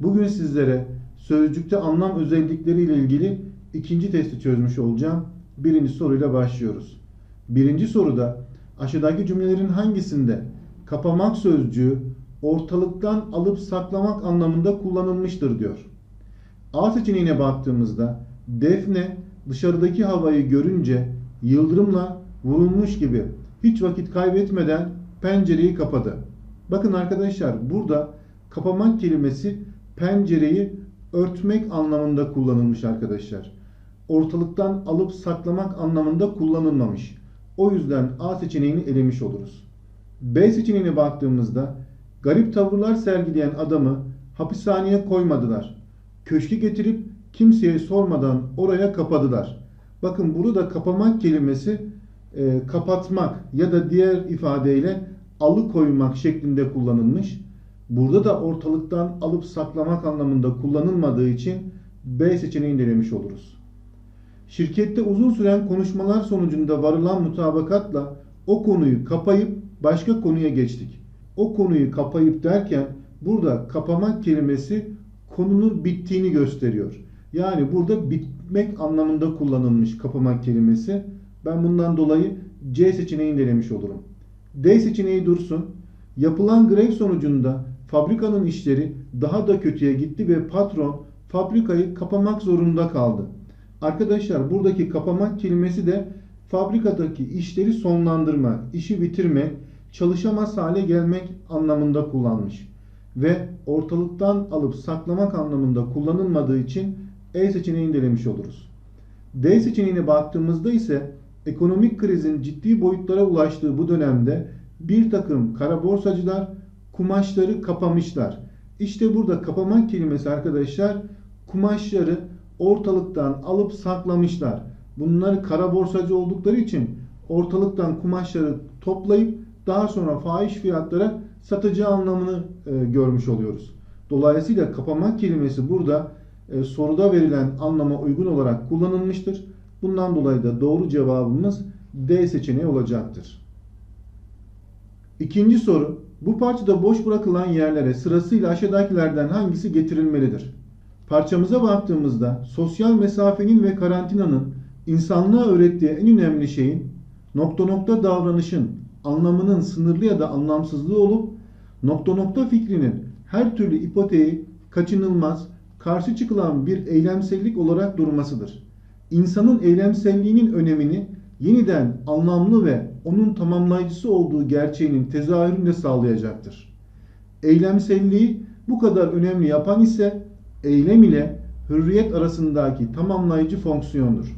Bugün sizlere sözcükte anlam özellikleri ile ilgili ikinci testi çözmüş olacağım. Birinci soruyla başlıyoruz. Birinci soruda aşağıdaki cümlelerin hangisinde kapamak sözcüğü ortalıktan alıp saklamak anlamında kullanılmıştır diyor. A seçeneğine baktığımızda Defne dışarıdaki havayı görünce yıldırımla vurulmuş gibi hiç vakit kaybetmeden pencereyi kapadı. Bakın arkadaşlar burada kapamak kelimesi pencereyi örtmek anlamında kullanılmış arkadaşlar. Ortalıktan alıp saklamak anlamında kullanılmamış. O yüzden A seçeneğini elemiş oluruz. B seçeneğine baktığımızda garip tavırlar sergileyen adamı hapishaneye koymadılar. Köşke getirip kimseye sormadan oraya kapadılar. Bakın burada da kapamak kelimesi e, kapatmak ya da diğer ifadeyle alıkoymak şeklinde kullanılmış. Burada da ortalıktan alıp saklamak anlamında kullanılmadığı için B seçeneğini denemiş oluruz. Şirkette uzun süren konuşmalar sonucunda varılan mutabakatla o konuyu kapayıp başka konuya geçtik. O konuyu kapayıp derken burada kapamak kelimesi konunun bittiğini gösteriyor. Yani burada bitmek anlamında kullanılmış kapamak kelimesi. Ben bundan dolayı C seçeneğini denemiş olurum. D seçeneği dursun. Yapılan grev sonucunda fabrikanın işleri daha da kötüye gitti ve patron fabrikayı kapamak zorunda kaldı. Arkadaşlar buradaki kapamak kelimesi de fabrikadaki işleri sonlandırmak, işi bitirmek, çalışamaz hale gelmek anlamında kullanmış. Ve ortalıktan alıp saklamak anlamında kullanılmadığı için E seçeneğini denemiş oluruz. D seçeneğine baktığımızda ise ekonomik krizin ciddi boyutlara ulaştığı bu dönemde bir takım kara borsacılar kumaşları kapamışlar. İşte burada kapamak kelimesi arkadaşlar kumaşları ortalıktan alıp saklamışlar. Bunları kara borsacı oldukları için ortalıktan kumaşları toplayıp daha sonra fahiş fiyatlara satacağı anlamını e, görmüş oluyoruz. Dolayısıyla kapamak kelimesi burada e, soruda verilen anlama uygun olarak kullanılmıştır. Bundan dolayı da doğru cevabımız D seçeneği olacaktır. İkinci soru. Bu parçada boş bırakılan yerlere sırasıyla aşağıdakilerden hangisi getirilmelidir? Parçamıza baktığımızda sosyal mesafenin ve karantinanın insanlığa öğrettiği en önemli şeyin nokta nokta davranışın anlamının sınırlı ya da anlamsızlığı olup nokta nokta fikrinin her türlü ipoteği kaçınılmaz, karşı çıkılan bir eylemsellik olarak durmasıdır. İnsanın eylemselliğinin önemini yeniden anlamlı ve onun tamamlayıcısı olduğu gerçeğinin tezahürünü de sağlayacaktır. Eylemselliği bu kadar önemli yapan ise eylem ile hürriyet arasındaki tamamlayıcı fonksiyondur.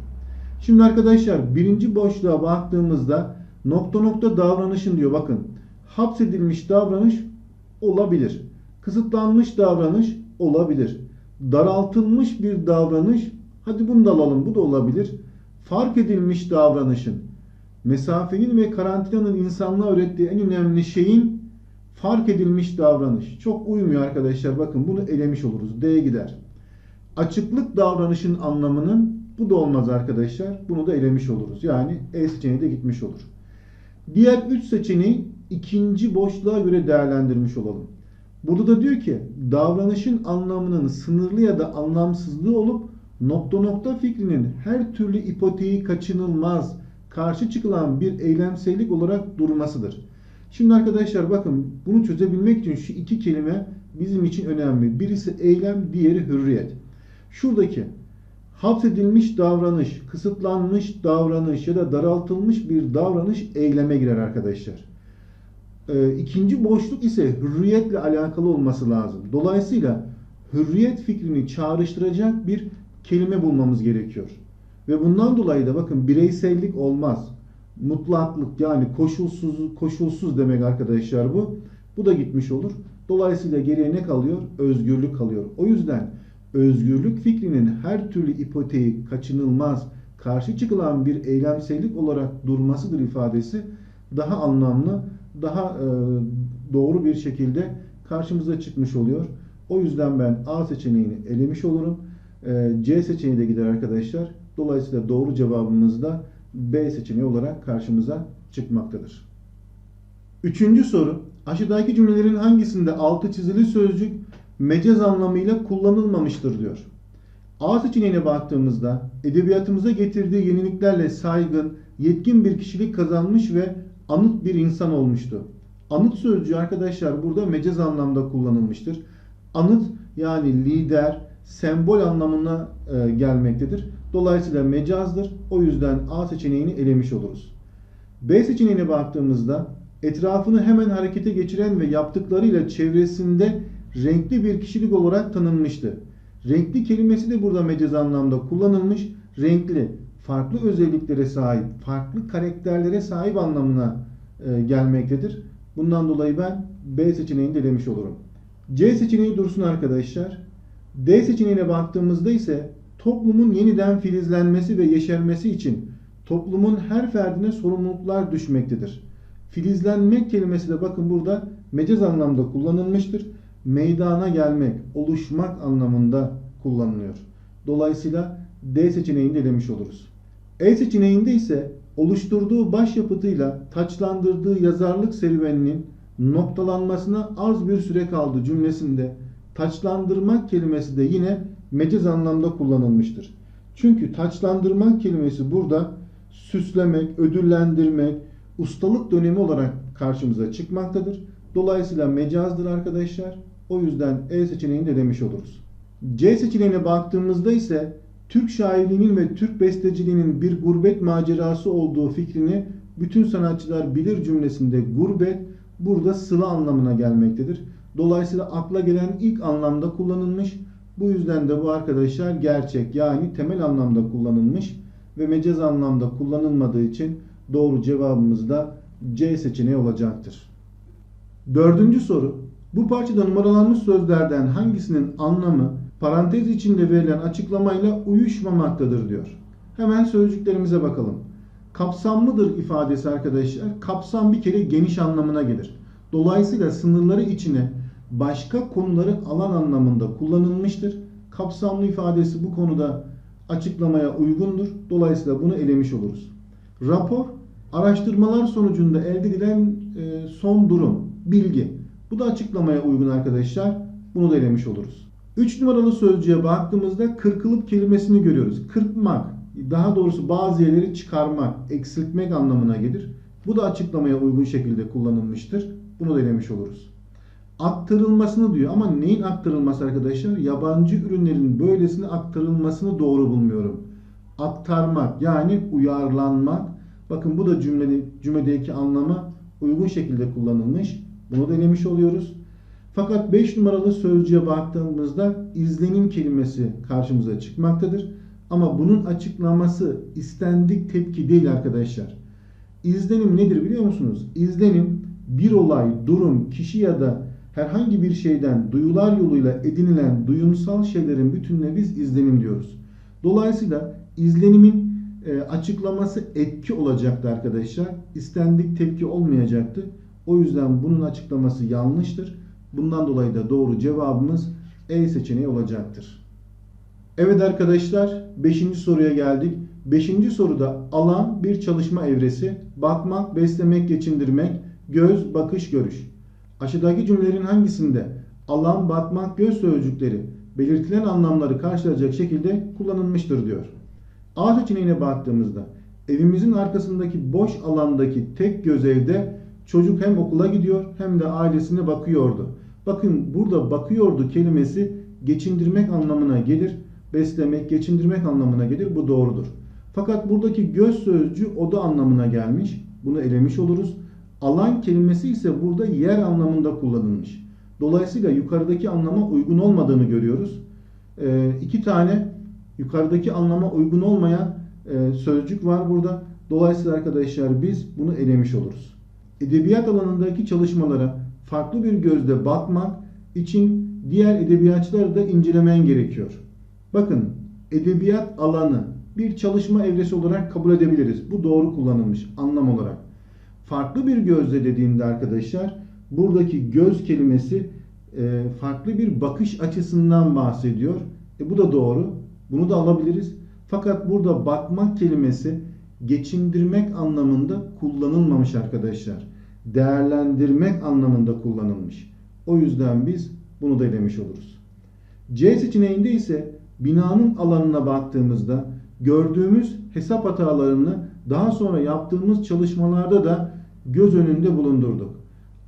Şimdi arkadaşlar birinci boşluğa baktığımızda nokta nokta davranışın diyor bakın. Hapsedilmiş davranış olabilir. Kısıtlanmış davranış olabilir. Daraltılmış bir davranış hadi bunu da alalım bu da olabilir. Fark edilmiş davranışın mesafenin ve karantinanın insanlığa öğrettiği en önemli şeyin fark edilmiş davranış. Çok uymuyor arkadaşlar. Bakın bunu elemiş oluruz. D gider. Açıklık davranışın anlamının bu da olmaz arkadaşlar. Bunu da elemiş oluruz. Yani E seçeneği de gitmiş olur. Diğer 3 seçeneği ikinci boşluğa göre değerlendirmiş olalım. Burada da diyor ki davranışın anlamının sınırlı ya da anlamsızlığı olup nokta nokta fikrinin her türlü ipoteği kaçınılmaz, karşı çıkılan bir eylemsellik olarak durmasıdır. Şimdi arkadaşlar bakın bunu çözebilmek için şu iki kelime bizim için önemli. Birisi eylem, diğeri hürriyet. Şuradaki hapsedilmiş davranış, kısıtlanmış davranış ya da daraltılmış bir davranış eyleme girer arkadaşlar. Ee, ikinci boşluk ise hürriyetle alakalı olması lazım. Dolayısıyla hürriyet fikrini çağrıştıracak bir kelime bulmamız gerekiyor. Ve bundan dolayı da bakın bireysellik olmaz. Mutlaklık yani koşulsuz koşulsuz demek arkadaşlar bu. Bu da gitmiş olur. Dolayısıyla geriye ne kalıyor? Özgürlük kalıyor. O yüzden özgürlük fikrinin her türlü ipoteği kaçınılmaz, karşı çıkılan bir eylemsellik olarak durmasıdır ifadesi daha anlamlı, daha e, doğru bir şekilde karşımıza çıkmış oluyor. O yüzden ben A seçeneğini elemiş olurum. E, C seçeneği de gider arkadaşlar. Dolayısıyla doğru cevabımız da B seçeneği olarak karşımıza çıkmaktadır. Üçüncü soru. Aşağıdaki cümlelerin hangisinde altı çizili sözcük mecaz anlamıyla kullanılmamıştır diyor. A seçeneğine baktığımızda edebiyatımıza getirdiği yeniliklerle saygın, yetkin bir kişilik kazanmış ve anıt bir insan olmuştu. Anıt sözcüğü arkadaşlar burada mecaz anlamda kullanılmıştır. Anıt yani lider, sembol anlamına e, gelmektedir. Dolayısıyla mecazdır. O yüzden A seçeneğini elemiş oluruz. B seçeneğine baktığımızda etrafını hemen harekete geçiren ve yaptıklarıyla çevresinde renkli bir kişilik olarak tanınmıştı. Renkli kelimesi de burada mecaz anlamda kullanılmış. Renkli, farklı özelliklere sahip, farklı karakterlere sahip anlamına e, gelmektedir. Bundan dolayı ben B seçeneğini de demiş olurum. C seçeneği dursun arkadaşlar. D seçeneğine baktığımızda ise toplumun yeniden filizlenmesi ve yeşermesi için toplumun her ferdine sorumluluklar düşmektedir. Filizlenmek kelimesi de bakın burada mecaz anlamda kullanılmıştır. Meydana gelmek, oluşmak anlamında kullanılıyor. Dolayısıyla D seçeneğini de oluruz. E seçeneğinde ise oluşturduğu başyapıtıyla taçlandırdığı yazarlık serüveninin noktalanmasına az bir süre kaldı cümlesinde taçlandırmak kelimesi de yine mecaz anlamda kullanılmıştır. Çünkü taçlandırmak kelimesi burada süslemek, ödüllendirmek, ustalık dönemi olarak karşımıza çıkmaktadır. Dolayısıyla mecazdır arkadaşlar. O yüzden E seçeneğini de demiş oluruz. C seçeneğine baktığımızda ise Türk şairliğinin ve Türk besteciliğinin bir gurbet macerası olduğu fikrini bütün sanatçılar bilir cümlesinde gurbet burada sıla anlamına gelmektedir. Dolayısıyla akla gelen ilk anlamda kullanılmış. Bu yüzden de bu arkadaşlar gerçek yani temel anlamda kullanılmış ve mecaz anlamda kullanılmadığı için doğru cevabımız da C seçeneği olacaktır. Dördüncü soru. Bu parçada numaralanmış sözlerden hangisinin anlamı parantez içinde verilen açıklamayla uyuşmamaktadır diyor. Hemen sözcüklerimize bakalım. Kapsamlıdır ifadesi arkadaşlar. Kapsam bir kere geniş anlamına gelir. Dolayısıyla sınırları içine başka konuları alan anlamında kullanılmıştır. Kapsamlı ifadesi bu konuda açıklamaya uygundur. Dolayısıyla bunu elemiş oluruz. Rapor, araştırmalar sonucunda elde edilen e, son durum, bilgi. Bu da açıklamaya uygun arkadaşlar. Bunu da elemiş oluruz. 3 numaralı sözcüğe baktığımızda kırkılıp kelimesini görüyoruz. Kırpmak, daha doğrusu bazı yerleri çıkarmak, eksiltmek anlamına gelir. Bu da açıklamaya uygun şekilde kullanılmıştır. Bunu da elemiş oluruz. Aktarılmasını diyor ama neyin aktarılması arkadaşlar? Yabancı ürünlerin böylesine aktarılmasını doğru bulmuyorum. Aktarmak yani uyarlanmak. Bakın bu da cümlede, cümledeki anlama uygun şekilde kullanılmış. Bunu denemiş oluyoruz. Fakat 5 numaralı sözcüğe baktığımızda izlenim kelimesi karşımıza çıkmaktadır. Ama bunun açıklaması istendik tepki değil arkadaşlar. İzlenim nedir biliyor musunuz? İzlenim bir olay, durum, kişi ya da herhangi bir şeyden duyular yoluyla edinilen duyumsal şeylerin bütününe biz izlenim diyoruz. Dolayısıyla izlenimin e, açıklaması etki olacaktı arkadaşlar. İstendik tepki olmayacaktı. O yüzden bunun açıklaması yanlıştır. Bundan dolayı da doğru cevabımız E seçeneği olacaktır. Evet arkadaşlar 5. soruya geldik. 5. soruda alan bir çalışma evresi, bakmak, beslemek, geçindirmek, göz, bakış, görüş. Aşağıdaki cümlelerin hangisinde alan, bakmak, göz sözcükleri belirtilen anlamları karşılayacak şekilde kullanılmıştır diyor. A seçeneğine baktığımızda evimizin arkasındaki boş alandaki tek göz evde çocuk hem okula gidiyor hem de ailesine bakıyordu. Bakın burada bakıyordu kelimesi geçindirmek anlamına gelir. Beslemek, geçindirmek anlamına gelir. Bu doğrudur. Fakat buradaki göz sözcüğü oda anlamına gelmiş. Bunu elemiş oluruz. Alan kelimesi ise burada yer anlamında kullanılmış. Dolayısıyla yukarıdaki anlama uygun olmadığını görüyoruz. Ee, iki tane yukarıdaki anlama uygun olmayan e, sözcük var burada. Dolayısıyla arkadaşlar biz bunu elemiş oluruz. Edebiyat alanındaki çalışmalara farklı bir gözle bakmak için diğer edebiyatçıları da incelemen gerekiyor. Bakın edebiyat alanı bir çalışma evresi olarak kabul edebiliriz. Bu doğru kullanılmış anlam olarak. Farklı bir gözle dediğinde arkadaşlar buradaki göz kelimesi e, farklı bir bakış açısından bahsediyor. E, bu da doğru. Bunu da alabiliriz. Fakat burada bakmak kelimesi geçindirmek anlamında kullanılmamış arkadaşlar. Değerlendirmek anlamında kullanılmış. O yüzden biz Bunu da elemiş oluruz. C seçeneğinde ise binanın alanına baktığımızda gördüğümüz hesap hatalarını daha sonra yaptığımız çalışmalarda da göz önünde bulundurduk.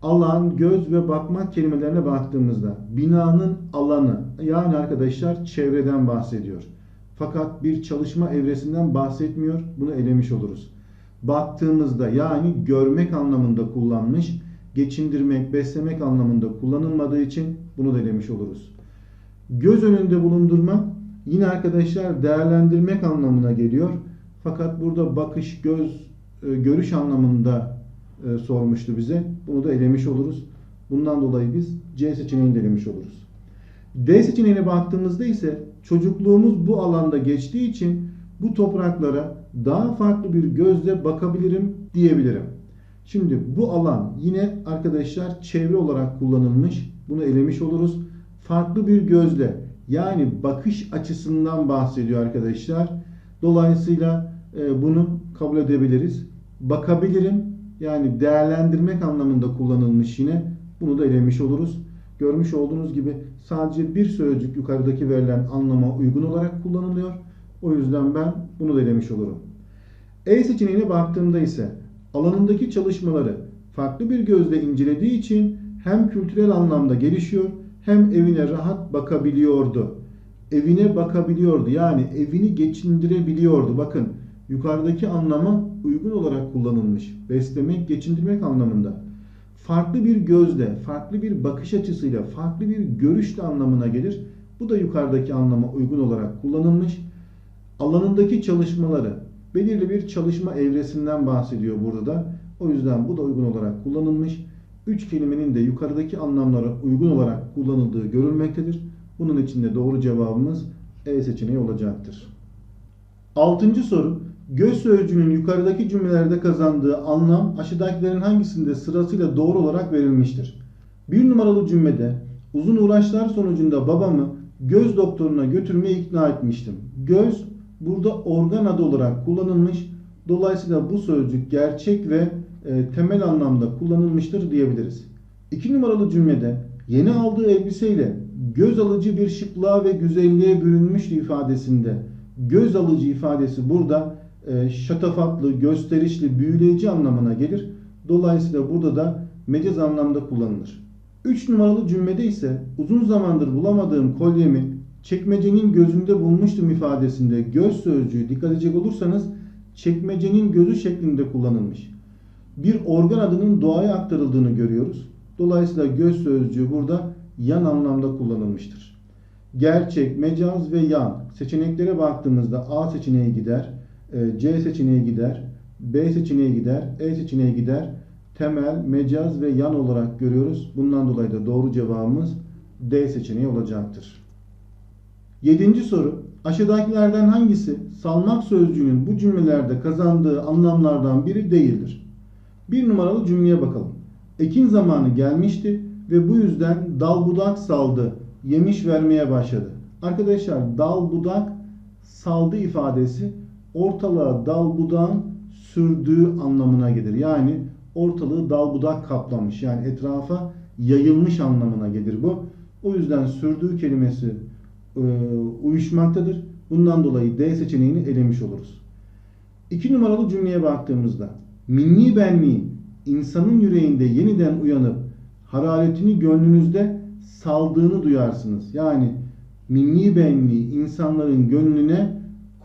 Alan, göz ve bakmak kelimelerine baktığımızda binanın alanı yani arkadaşlar çevreden bahsediyor. Fakat bir çalışma evresinden bahsetmiyor. Bunu elemiş oluruz. Baktığımızda yani görmek anlamında kullanmış, geçindirmek, beslemek anlamında kullanılmadığı için bunu da elemiş oluruz. Göz önünde bulundurmak yine arkadaşlar değerlendirmek anlamına geliyor. Fakat burada bakış, göz, e, görüş anlamında e, sormuştu bize. Bunu da elemiş oluruz. Bundan dolayı biz C seçeneğini de elemiş oluruz. D seçeneğine baktığımızda ise çocukluğumuz bu alanda geçtiği için bu topraklara daha farklı bir gözle bakabilirim diyebilirim. Şimdi bu alan yine arkadaşlar çevre olarak kullanılmış. Bunu elemiş oluruz. Farklı bir gözle yani bakış açısından bahsediyor arkadaşlar. Dolayısıyla e, bunu kabul edebiliriz. Bakabilirim yani değerlendirmek anlamında kullanılmış yine. Bunu da elemiş oluruz. Görmüş olduğunuz gibi sadece bir sözcük yukarıdaki verilen anlama uygun olarak kullanılıyor. O yüzden ben bunu da elemiş olurum. E seçeneğine baktığımda ise alanındaki çalışmaları farklı bir gözle incelediği için hem kültürel anlamda gelişiyor hem evine rahat bakabiliyordu. Evine bakabiliyordu yani evini geçindirebiliyordu. Bakın yukarıdaki anlama uygun olarak kullanılmış. Beslemek, geçindirmek anlamında. Farklı bir gözle, farklı bir bakış açısıyla, farklı bir görüşle anlamına gelir. Bu da yukarıdaki anlama uygun olarak kullanılmış. Alanındaki çalışmaları, belirli bir çalışma evresinden bahsediyor burada da. O yüzden bu da uygun olarak kullanılmış. Üç kelimenin de yukarıdaki anlamlara uygun olarak kullanıldığı görülmektedir. Bunun için de doğru cevabımız E seçeneği olacaktır. Altıncı soru. Göz sözcüğünün yukarıdaki cümlelerde kazandığı anlam aşağıdakilerin hangisinde sırasıyla doğru olarak verilmiştir? Bir numaralı cümlede uzun uğraşlar sonucunda babamı göz doktoruna götürmeye ikna etmiştim. Göz burada organ adı olarak kullanılmış. Dolayısıyla bu sözcük gerçek ve e, temel anlamda kullanılmıştır diyebiliriz. İki numaralı cümlede yeni aldığı elbiseyle göz alıcı bir şıklığa ve güzelliğe bürünmüş ifadesinde göz alıcı ifadesi burada şatafatlı, gösterişli, büyüleyici anlamına gelir. Dolayısıyla burada da mecaz anlamda kullanılır. 3 numaralı cümlede ise uzun zamandır bulamadığım kolyemi çekmecenin gözünde bulmuştum ifadesinde göz sözcüğü dikkat edecek olursanız çekmecenin gözü şeklinde kullanılmış. Bir organ adının doğaya aktarıldığını görüyoruz. Dolayısıyla göz sözcüğü burada yan anlamda kullanılmıştır. Gerçek, mecaz ve yan seçeneklere baktığımızda A seçeneği gider, e, C seçeneği gider, B seçeneği gider, E seçeneği gider. Temel, mecaz ve yan olarak görüyoruz. Bundan dolayı da doğru cevabımız D seçeneği olacaktır. Yedinci soru. Aşağıdakilerden hangisi salmak sözcüğünün bu cümlelerde kazandığı anlamlardan biri değildir? Bir numaralı cümleye bakalım. Ekin zamanı gelmişti ve bu yüzden dal budak saldı, yemiş vermeye başladı. Arkadaşlar dal budak saldı ifadesi ortalığa dal budağın sürdüğü anlamına gelir. Yani ortalığı dal budak kaplamış. Yani etrafa yayılmış anlamına gelir bu. O yüzden sürdüğü kelimesi e, uyuşmaktadır. Bundan dolayı D seçeneğini elemiş oluruz. İki numaralı cümleye baktığımızda minni benliğin insanın yüreğinde yeniden uyanıp hararetini gönlünüzde saldığını duyarsınız. Yani minni benliği insanların gönlüne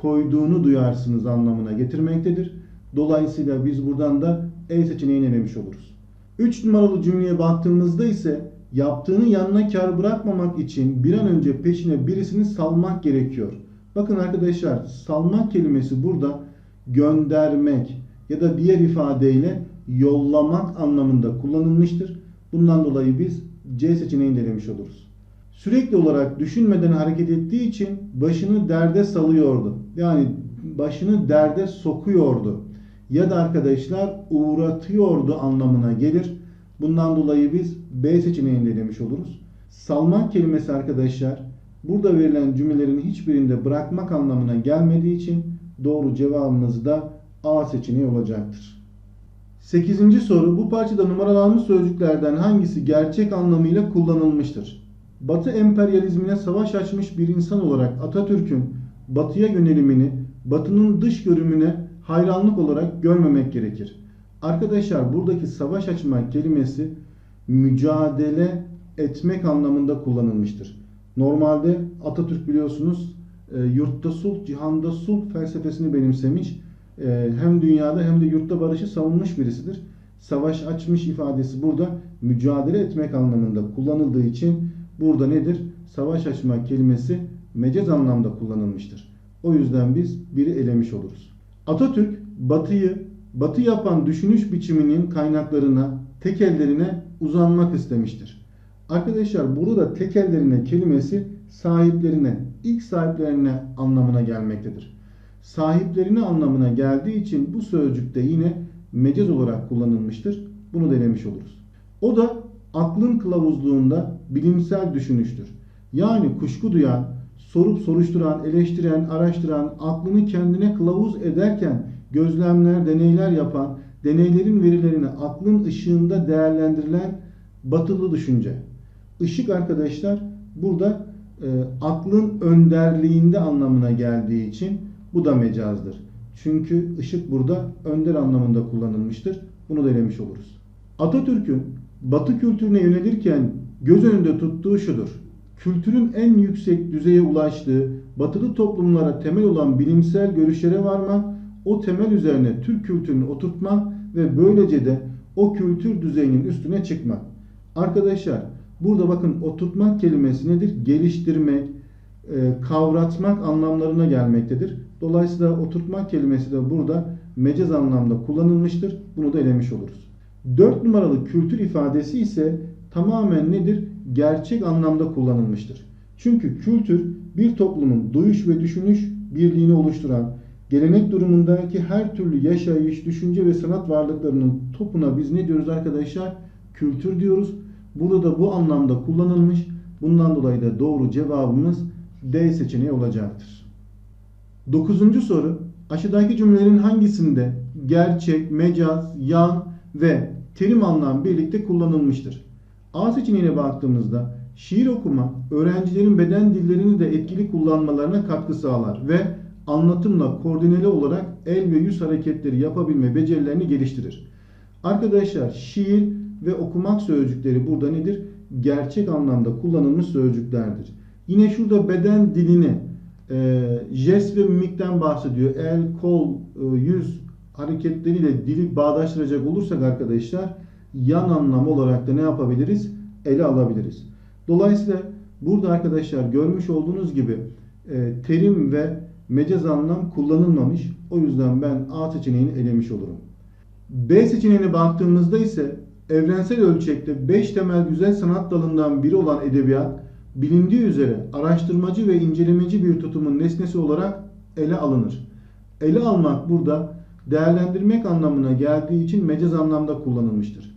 koyduğunu duyarsınız anlamına getirmektedir. Dolayısıyla biz buradan da E seçeneğini elemiş oluruz. 3 numaralı cümleye baktığımızda ise yaptığını yanına kar bırakmamak için bir an önce peşine birisini salmak gerekiyor. Bakın arkadaşlar salmak kelimesi burada göndermek ya da diğer ifadeyle yollamak anlamında kullanılmıştır. Bundan dolayı biz C seçeneğini elemiş oluruz. Sürekli olarak düşünmeden hareket ettiği için başını derde salıyordu. Yani başını derde sokuyordu. Ya da arkadaşlar uğratıyordu anlamına gelir. Bundan dolayı biz B seçeneğini elemiş oluruz. Salmak kelimesi arkadaşlar burada verilen cümlelerin hiçbirinde bırakmak anlamına gelmediği için doğru cevabımız da A seçeneği olacaktır. 8. soru bu parçada numaralanmış sözcüklerden hangisi gerçek anlamıyla kullanılmıştır? Batı emperyalizmine savaş açmış bir insan olarak Atatürk'ün batıya yönelimini batının dış görümüne hayranlık olarak görmemek gerekir. Arkadaşlar buradaki savaş açma kelimesi mücadele etmek anlamında kullanılmıştır. Normalde Atatürk biliyorsunuz e, yurtta sulh, cihanda sulh felsefesini benimsemiş. E, hem dünyada hem de yurtta barışı savunmuş birisidir. Savaş açmış ifadesi burada mücadele etmek anlamında kullanıldığı için burada nedir? Savaş açma kelimesi mecaz anlamda kullanılmıştır. O yüzden biz biri elemiş oluruz. Atatürk batıyı batı yapan düşünüş biçiminin kaynaklarına, tekellerine uzanmak istemiştir. Arkadaşlar burada da tekellerine kelimesi sahiplerine, ilk sahiplerine anlamına gelmektedir. Sahiplerine anlamına geldiği için bu sözcükte yine mecaz olarak kullanılmıştır. Bunu denemiş oluruz. O da aklın kılavuzluğunda bilimsel düşünüştür. Yani kuşku duyan, sorup soruşturan, eleştiren, araştıran, aklını kendine kılavuz ederken gözlemler, deneyler yapan, deneylerin verilerini aklın ışığında değerlendirilen batılı düşünce. Işık arkadaşlar burada e, aklın önderliğinde anlamına geldiği için bu da mecazdır. Çünkü ışık burada önder anlamında kullanılmıştır. Bunu da oluruz. Atatürk'ün Batı kültürüne yönelirken göz önünde tuttuğu şudur. Kültürün en yüksek düzeye ulaştığı batılı toplumlara temel olan bilimsel görüşlere varmak, o temel üzerine Türk kültürünü oturtmak ve böylece de o kültür düzeyinin üstüne çıkmak. Arkadaşlar burada bakın oturtmak kelimesi nedir? Geliştirmek, e, kavratmak anlamlarına gelmektedir. Dolayısıyla oturtmak kelimesi de burada mecaz anlamda kullanılmıştır. Bunu da elemiş oluruz. 4 numaralı kültür ifadesi ise tamamen nedir? Gerçek anlamda kullanılmıştır. Çünkü kültür bir toplumun duyuş ve düşünüş birliğini oluşturan, gelenek durumundaki her türlü yaşayış, düşünce ve sanat varlıklarının topuna biz ne diyoruz arkadaşlar? Kültür diyoruz. Burada da bu anlamda kullanılmış. Bundan dolayı da doğru cevabımız D seçeneği olacaktır. Dokuzuncu soru. Aşağıdaki cümlelerin hangisinde gerçek, mecaz, yan ve terim anlam birlikte kullanılmıştır? A seçeneğine baktığımızda şiir okuma öğrencilerin beden dillerini de etkili kullanmalarına katkı sağlar ve anlatımla koordineli olarak el ve yüz hareketleri yapabilme becerilerini geliştirir. Arkadaşlar şiir ve okumak sözcükleri burada nedir? Gerçek anlamda kullanılmış sözcüklerdir. Yine şurada beden dilini e, jest ve mimikten bahsediyor. El, kol, e, yüz hareketleriyle dili bağdaştıracak olursak arkadaşlar yan anlam olarak da ne yapabiliriz? Ele alabiliriz. Dolayısıyla burada arkadaşlar görmüş olduğunuz gibi e, terim ve mecaz anlam kullanılmamış. O yüzden ben A seçeneğini elemiş olurum. B seçeneğine baktığımızda ise evrensel ölçekte 5 temel güzel sanat dalından biri olan edebiyat bilindiği üzere araştırmacı ve incelemeci bir tutumun nesnesi olarak ele alınır. Ele almak burada değerlendirmek anlamına geldiği için mecaz anlamda kullanılmıştır.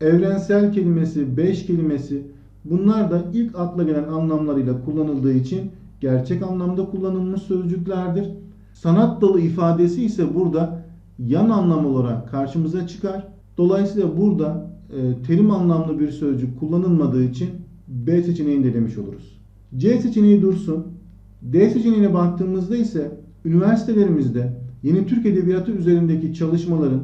Evrensel kelimesi, beş kelimesi bunlar da ilk akla gelen anlamlarıyla kullanıldığı için gerçek anlamda kullanılmış sözcüklerdir. Sanat dalı ifadesi ise burada yan anlam olarak karşımıza çıkar. Dolayısıyla burada e, terim anlamlı bir sözcük kullanılmadığı için B seçeneğini de oluruz. C seçeneği dursun. D seçeneğine baktığımızda ise üniversitelerimizde yeni Türk Edebiyatı üzerindeki çalışmaların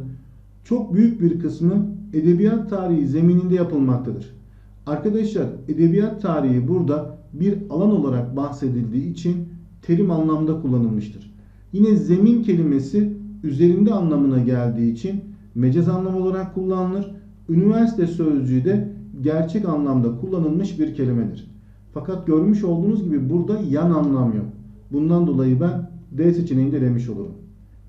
çok büyük bir kısmı edebiyat tarihi zemininde yapılmaktadır. Arkadaşlar edebiyat tarihi burada bir alan olarak bahsedildiği için terim anlamda kullanılmıştır. Yine zemin kelimesi üzerinde anlamına geldiği için mecaz anlam olarak kullanılır. Üniversite sözcüğü de gerçek anlamda kullanılmış bir kelimedir. Fakat görmüş olduğunuz gibi burada yan anlam yok. Bundan dolayı ben D seçeneğinde demiş olurum.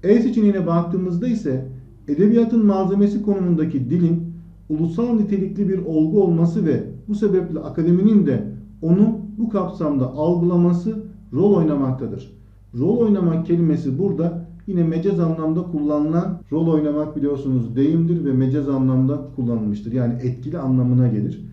E seçeneğine baktığımızda ise edebiyatın malzemesi konumundaki dilin ulusal nitelikli bir olgu olması ve bu sebeple akademinin de onu bu kapsamda algılaması rol oynamaktadır. Rol oynamak kelimesi burada yine mecaz anlamda kullanılan rol oynamak biliyorsunuz deyimdir ve mecaz anlamda kullanılmıştır. Yani etkili anlamına gelir.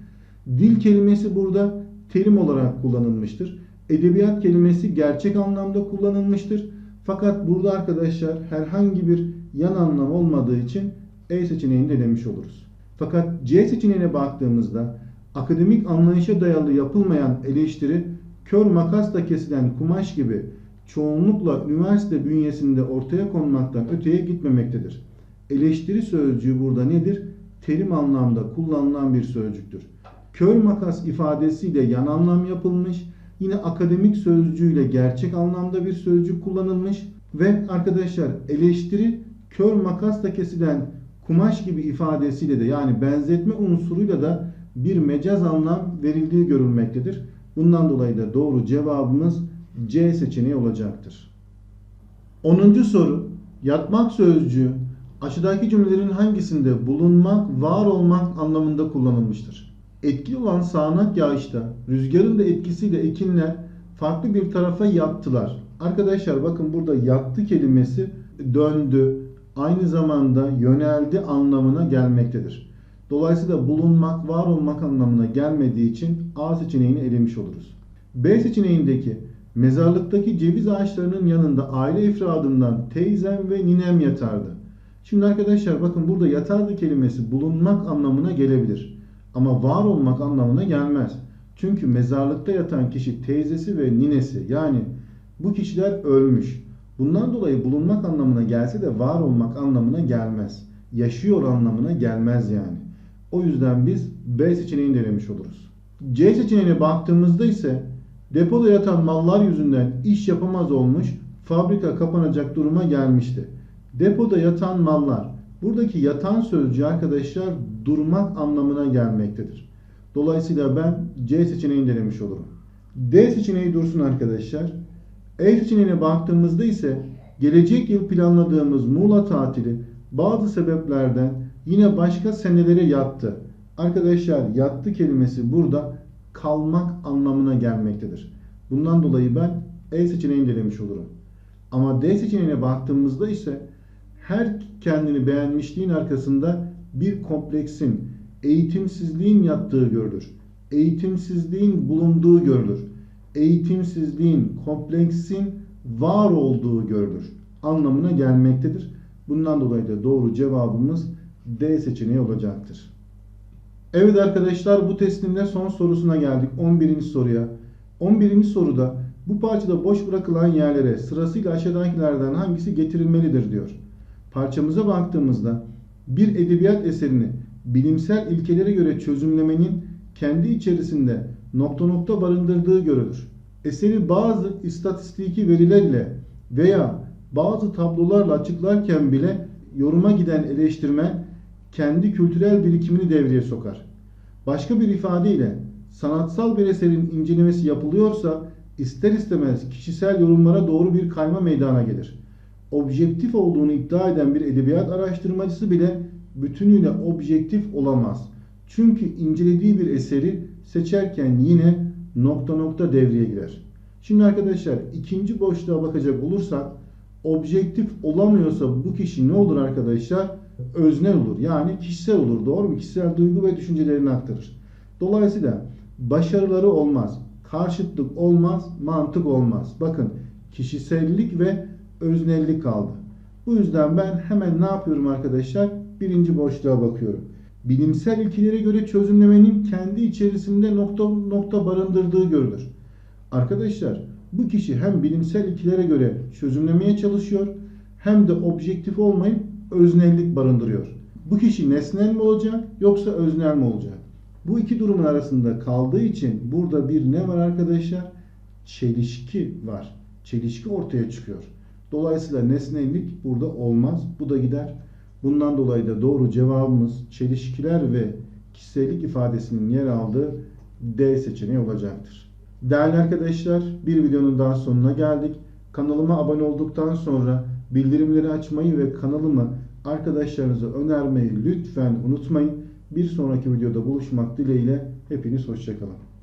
Dil kelimesi burada terim olarak kullanılmıştır. Edebiyat kelimesi gerçek anlamda kullanılmıştır. Fakat burada arkadaşlar herhangi bir yan anlam olmadığı için E seçeneğini de demiş oluruz. Fakat C seçeneğine baktığımızda Akademik anlayışa dayalı yapılmayan eleştiri kör makasla kesilen kumaş gibi çoğunlukla üniversite bünyesinde ortaya konmaktan öteye gitmemektedir. Eleştiri sözcüğü burada nedir? Terim anlamda kullanılan bir sözcüktür. Kör makas ifadesiyle yan anlam yapılmış, yine akademik sözcüğüyle gerçek anlamda bir sözcük kullanılmış ve arkadaşlar eleştiri kör makasla kesilen kumaş gibi ifadesiyle de yani benzetme unsuruyla da bir mecaz anlam verildiği görülmektedir. Bundan dolayı da doğru cevabımız C seçeneği olacaktır. 10. soru. Yatmak sözcüğü aşağıdaki cümlelerin hangisinde bulunmak, var olmak anlamında kullanılmıştır? Etkili olan sağanak yağışta rüzgarın da etkisiyle ekinler farklı bir tarafa yattılar. Arkadaşlar bakın burada yattı kelimesi döndü, aynı zamanda yöneldi anlamına gelmektedir. Dolayısıyla bulunmak, var olmak anlamına gelmediği için A seçeneğini elemiş oluruz. B seçeneğindeki mezarlıktaki ceviz ağaçlarının yanında aile ifradından teyzem ve ninem yatardı. Şimdi arkadaşlar bakın burada yatardı kelimesi bulunmak anlamına gelebilir. Ama var olmak anlamına gelmez. Çünkü mezarlıkta yatan kişi teyzesi ve ninesi yani bu kişiler ölmüş. Bundan dolayı bulunmak anlamına gelse de var olmak anlamına gelmez. Yaşıyor anlamına gelmez yani. O yüzden biz B seçeneğini denemiş oluruz. C seçeneğine baktığımızda ise depoda yatan mallar yüzünden iş yapamaz olmuş, fabrika kapanacak duruma gelmişti. Depoda yatan mallar, buradaki yatan sözcüğü arkadaşlar durmak anlamına gelmektedir. Dolayısıyla ben C seçeneğini denemiş olurum. D seçeneği dursun arkadaşlar. E seçeneğine baktığımızda ise gelecek yıl planladığımız Muğla tatili bazı sebeplerden yine başka senelere yattı. Arkadaşlar yattı kelimesi burada kalmak anlamına gelmektedir. Bundan dolayı ben E seçeneğini denemiş olurum. Ama D seçeneğine baktığımızda ise her kendini beğenmişliğin arkasında bir kompleksin, eğitimsizliğin yattığı görülür. Eğitimsizliğin bulunduğu görülür. Eğitimsizliğin, kompleksin var olduğu görülür. Anlamına gelmektedir. Bundan dolayı da doğru cevabımız D seçeneği olacaktır. Evet arkadaşlar bu testimde son sorusuna geldik. 11. soruya. 11. soruda bu parçada boş bırakılan yerlere sırasıyla aşağıdakilerden hangisi getirilmelidir diyor. Parçamıza baktığımızda bir edebiyat eserini bilimsel ilkelere göre çözümlemenin kendi içerisinde nokta nokta barındırdığı görülür. Eseri bazı istatistiki verilerle veya bazı tablolarla açıklarken bile yoruma giden eleştirmen kendi kültürel birikimini devreye sokar. Başka bir ifadeyle sanatsal bir eserin incelemesi yapılıyorsa ister istemez kişisel yorumlara doğru bir kayma meydana gelir. Objektif olduğunu iddia eden bir edebiyat araştırmacısı bile bütünüyle objektif olamaz. Çünkü incelediği bir eseri seçerken yine nokta nokta devreye girer. Şimdi arkadaşlar ikinci boşluğa bakacak olursak objektif olamıyorsa bu kişi ne olur arkadaşlar? Öznel olur. Yani kişisel olur. Doğru mu? Kişisel duygu ve düşüncelerini aktarır. Dolayısıyla başarıları olmaz. Karşıtlık olmaz. Mantık olmaz. Bakın kişisellik ve öznellik kaldı. Bu yüzden ben hemen ne yapıyorum arkadaşlar? Birinci boşluğa bakıyorum. Bilimsel ilkelere göre çözümlemenin kendi içerisinde nokta nokta barındırdığı görülür. Arkadaşlar bu kişi hem bilimsel ilkelere göre çözümlemeye çalışıyor hem de objektif olmayıp öznellik barındırıyor. Bu kişi nesnel mi olacak yoksa öznel mi olacak? Bu iki durumun arasında kaldığı için burada bir ne var arkadaşlar? Çelişki var. Çelişki ortaya çıkıyor. Dolayısıyla nesnellik burada olmaz. Bu da gider. Bundan dolayı da doğru cevabımız çelişkiler ve kişisellik ifadesinin yer aldığı D seçeneği olacaktır. Değerli arkadaşlar bir videonun daha sonuna geldik. Kanalıma abone olduktan sonra bildirimleri açmayı ve kanalımı arkadaşlarınıza önermeyi lütfen unutmayın. Bir sonraki videoda buluşmak dileğiyle hepiniz hoşçakalın.